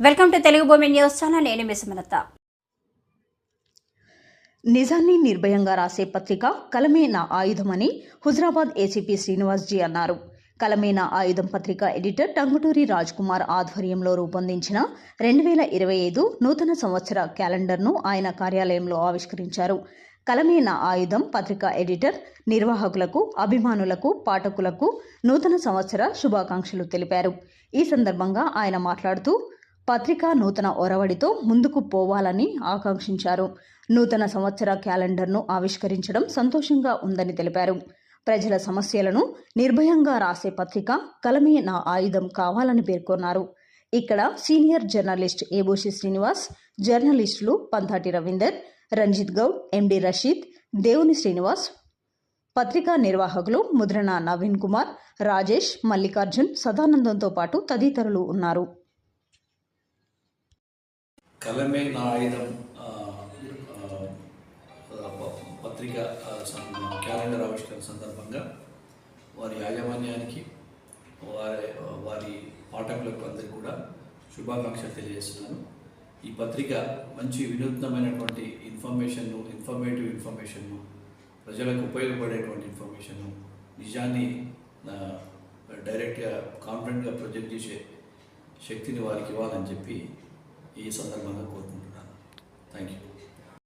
Welcome to Telugu భూమి news channel నేను నిజాన్ని నిర్భయంగా రాసే పత్రిక కలమే నా ఆయుధమని హుజరాబాద్ ఏసీపీ శ్రీనివాస్జీ అన్నారు. కలమేన ఆయుధం పత్రిక ఎడిటర్ టంగుటూరి కుమార్ ఆధ్వర్యంలో రూపొందించిన రెండు వేల ఇరవై ఐదు నూతన సంవత్సర క్యాలెండర్ను ఆయన కార్యాలయంలో ఆవిష్కరించారు. కలమే నా ఆయుధం పత్రిక ఎడిటర్ నిర్వాహకులకు అభిమానులకు పాఠకులకు నూతన సంవత్సర శుభాకాంక్షలు తెలిపారు. ఈ సందర్భంగా ఆయన మాట్లాడుతూ పత్రిక నూతన ఒరవడితో ముందుకు పోవాలని ఆకాంక్షించారు. నూతన సంవత్సర క్యాలెండర్ను ఆవిష్కరించడం సంతోషంగా ఉందని తెలిపారు. ప్రజల సమస్యలను నిర్భయంగా రాసే పత్రిక కలమే నా ఆయుధం కావాలని పేర్కొన్నారు. ఇక్కడ సీనియర్ జర్నలిస్ట్ ఏబోషి శ్రీనివాస్ జర్నలిస్టులు పంతాటి రవీందర్ రంజిత్ గౌడ్ ఎండి రషీద్ దేవుని శ్రీనివాస్ పత్రికా నిర్వాహకులు ముద్రణ నవీన్ కుమార్ రాజేష్ మల్లికార్జున్ సదానందంతో పాటు తదితరులు ఉన్నారు. కలమే నా ఆయుధం పత్రిక క్యాలెండర్ ఆవిష్కరణ సందర్భంగా వారి యాజమాన్యానికి వారి వారి పాఠకులకు అందరికీ కూడా శుభాకాంక్షలు తెలియజేస్తున్నాను. ఈ పత్రిక మంచి వినూత్నమైనటువంటి ఇన్ఫర్మేషన్ను ఇన్ఫర్మేటివ్ ఇన్ఫర్మేషన్ను ప్రజలకు ఉపయోగపడేటువంటి ఇన్ఫర్మేషన్ను నిజాన్ని డైరెక్ట్గా కాన్ఫిడెంట్గా ప్రొజెక్ట్ చేసే శక్తిని వారికి ఇవ్వాలని చెప్పి ఈ సందర్భంగా కోరుకుంటున్నాను. Thank you